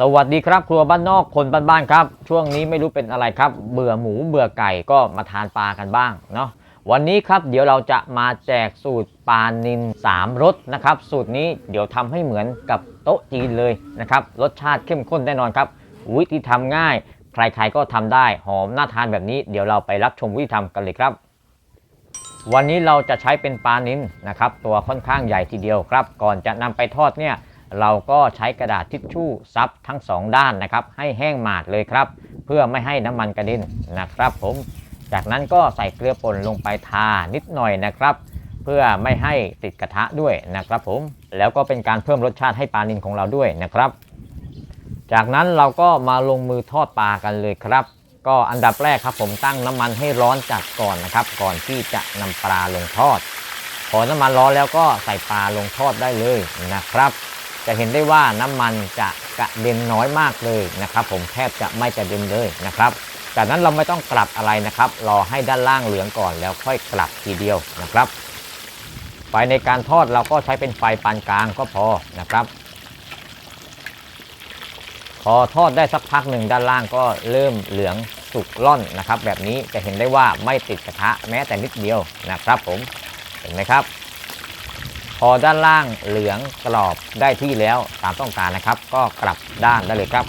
สวัสดีครับครัวบ้านนอกคนบ้านๆครับ ช่วงนี้ไม่รู้เป็นอะไรครับ เบื่อหมูเบื่อไก่ก็มาทานปลากันบ้างเนาะวันนี้ครับเดี๋ยวเราจะมาแจกสูตรปลานิน3รสนะครับ สูตรนี้เดี๋ยวทำให้เหมือนกับโต๊ะจีนเลยนะครับรสชาติเข้มข้นแน่นอนครับ วิธีทำง่าย ใครๆก็ทำได้หอมน่าทานแบบนี้ เดี๋ยวเราไปรับชมวิธีทำกันเลยครับ วันนี้เราจะใช้เป็นปลานินนะครับ ตัวค่อนข้างใหญ่ทีเดียวครับ ก่อนจะนำไปทอดเนี่ย เราก็ใช้กระดาษทิชชู่ซับทั้งสองด้านนะครับให้แห้งหมาดเลยครับ เพื่อไม่ให้น้ำมันกระเด็นนะครับผม จากนั้นก็ใส่เกลือป่นลงไปทานิดหน่อยนะครับ เพื่อไม่ให้ติดกระทะด้วยนะครับผม แล้วก็เป็นการเพิ่มรสชาติให้ปลานินของเราด้วยนะครับ จากนั้นเราก็มาลงมือทอดปลากันเลยครับ ก็อันดับแรกครับผมตั้งน้ำมันให้ร้อนจัดก่อนนะครับ ก่อนที่จะนำปลาลงทอดพอน้ำมันร้อนแล้วก็ใส่ปลาลงทอดได้เลยนะครับ จะเห็นได้ว่าน้ำมันจะกระเด็นน้อยมากเลยนะครับ ผมแทบจะไม่กระเด็นเลยนะครับ จากนั้นเราไม่ต้องกลับอะไรนะครับ รอให้ด้านล่างเหลืองก่อนแล้วค่อยกลับทีเดียวนะครับ ไฟในการทอดเราก็ใช้เป็นไฟปานกลางก็พอนะครับ พอทอดได้สักพักหนึ่งด้านล่างก็เริ่มเหลืองสุกล่อนนะครับ แบบนี้จะเห็นได้ว่าไม่ติดกระทะแม้แต่นิดเดียวนะครับ ผมเห็นไหมครับ อด้านล่างเหลืองกรอบได้ที่แล้วตามต้องการนะครับ ก็กลับด้านได้เลยครับ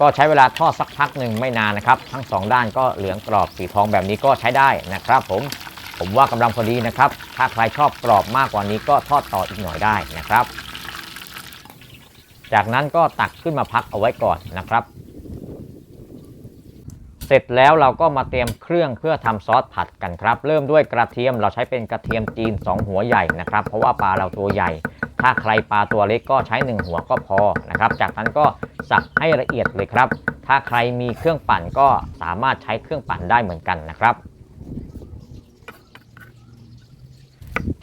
ก็ใช้เวลาทอดสักพักหนึ่งไม่นานนะครับ ทั้งสองด้านก็เหลืองกรอบสีทองแบบนี้ก็ใช้ได้นะครับผม ผมว่ากำลังพอดีนะครับ ถ้าใครชอบกรอบมากกว่านี้ก็ทอดต่ออีกหน่อยได้นะครับ จากนั้นก็ตักขึ้นมาพักเอาไว้ก่อนนะครับ เสร็จแล้วเราก็มาเตรียมเครื่องเพื่อทำซอสผัดกันครับ เริ่มด้วยกระเทียมเราใช้เป็นกระเทียมจีน 2 หัวใหญ่นะครับ เพราะว่าปลาเราตัวใหญ่ ถ้าใครปลาตัวเล็กก็ใช้ 1 หัวก็พอนะครับ จากนั้นก็สับให้ละเอียดเลยครับ ถ้าใครมีเครื่องปั่นก็สามารถใช้เครื่องปั่นได้เหมือนกันนะครับ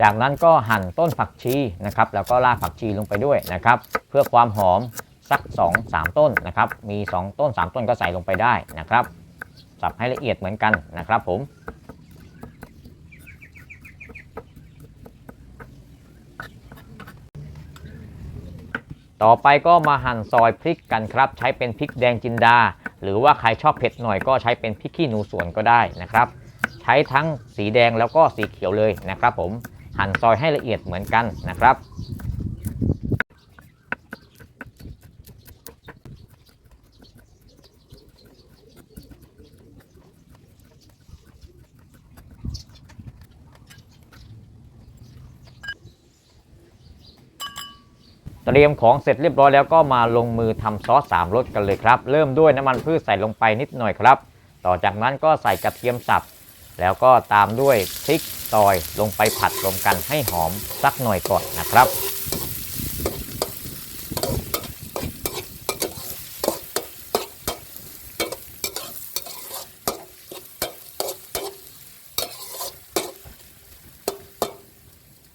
จากนั้นก็หั่นต้นผักชีนะครับแล้วก็รากผักชีลงไปด้วยนะครับเพื่อความหอมสัก 2-3 ต้นนะครับมี 2 ต้น 3 ต้นก็ใส่ลงไปได้นะครับสับให้ละเอียดเหมือนกันนะครับผมต่อไปก็มาหั่นซอยพริกกันครับ ใช้เป็นพริกแดงจินดา หรือว่าใครชอบเผ็ดหน่อยก็ใช้เป็นพริกขี้หนูสวนก็ได้นะครับ ใช้ทั้งสีแดงแล้วก็สีเขียวเลยนะครับผม หั่นซอยให้ละเอียดเหมือนกันนะครับเตรียมของเสร็จเรียบร้อยแล้วก็มาลงมือทำซอสสามรสกันเลยครับ เริ่มด้วยน้ำมันพืชใส่ลงไปนิดหน่อยครับ ต่อจากนั้นก็ใส่กระเทียมสับ แล้วก็ตามด้วยพริกซอยลงไปผัดรวมกันให้หอมสักหน่อยก่อนนะครับ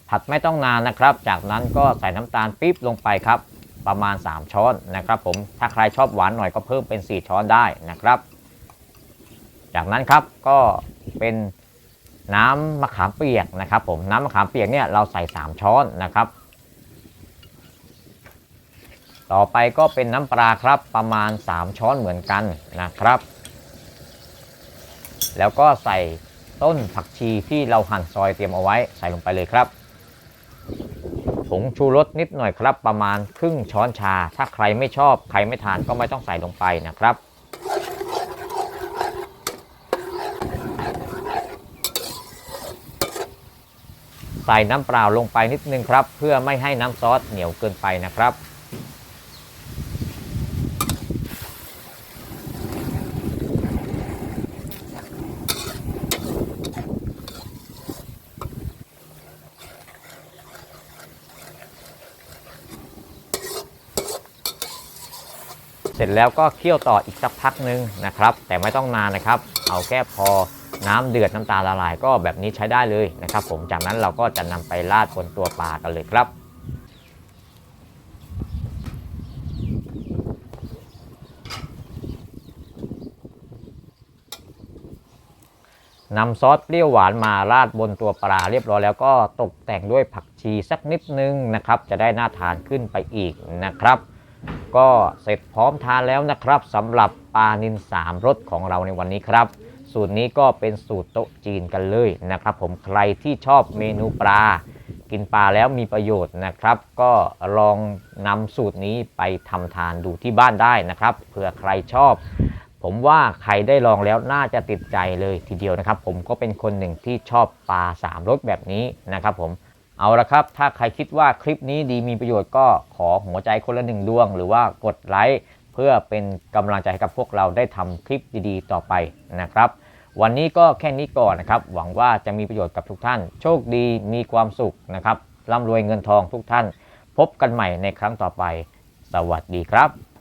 ผัดไม่ต้องนานนะครับ จากนั้นก็ใส่น้ำตาลปี๊บลงไปครับ ประมาณ 3 ช้อนนะครับ ผมถ้าใครชอบหวานหน่อยก็เพิ่มเป็น 4 ช้อนได้นะครับ จากนั้นครับก็ เป็นน้ำมะขามเปียกนะครับ ผมน้ำมะขามเปียกเนี่ยเราใส่ 3 ช้อนนะครับ ต่อไปก็เป็นน้ำปลาครับประมาณ 3 ช้อนเหมือนกันนะครับ แล้วก็ใส่ต้นผักชีที่เราหั่นซอยเตรียมเอาไว้ใส่ลงไปเลยครับผงชูรสนิดหน่อยครับ ประมาณครึ่งช้อนชา ถ้าใครไม่ชอบใครไม่ทานก็ไม่ต้องใส่ลงไปนะครับ ส่น้ำเปล่าลงไปนิดนึงครับ เพื่อไม่ให้น้ำซอสเหนียวเกินไปนะครับ เสร็จแล้วก็เคี่ยวต่ออีกสักพักหนึ่งนะครับ แต่ไม่ต้องนานนะครับ เอาแค่พอ น้ำเดือดน้ำตาละลายก็แบบนี้ใช้ได้เลยนะครับผมจากนั้นเราก็จะนำไปราดบนตัวปลากันเลยครับนำซอสเปรี้ยวหวานมาราดบนตัวปลาเรียบร้อยแล้วก็ตกแต่งด้วยผักชีสักนิดนึงนะครับ จะได้น่าทานขึ้นไปอีกนะครับ ก็เสร็จพร้อมทานแล้วนะครับสำหรับปลานิน3รสของเราในวันนี้ครับ สูตรนี้ก็เป็นสูตรโต๊ะจีนกันเลยนะครับผมใครที่ชอบเมนูปลา กินปลาแล้วมีประโยชน์นะครับ ก็ลองนำสูตรนี้ไปทำทานดูที่บ้านได้นะครับเผื่อใครชอบ ผมว่าใครได้ลองแล้วน่าจะติดใจเลยทีเดียวนะครับ ผมก็เป็นคนหนึ่งที่ชอบปลาสามรสแบบนี้นะครับผมเอาละครับ ถ้าใครคิดว่าคลิปนี้ดีมีประโยชน์ก็ขอหัวใจคนละหนึ่งดวง หรือว่ากดไลค์ เพื่อเป็นกำลังใจให้กับพวกเราได้ทำคลิปดีๆ ต่อไปนะครับ วันนี้ก็แค่นี้ก่อนนะครับ หวังว่าจะมีประโยชน์กับทุกท่าน โชคดีมีความสุขนะครับร่ำรวยเงินทองทุกท่าน พบกันใหม่ในครั้งต่อไป สวัสดีครับ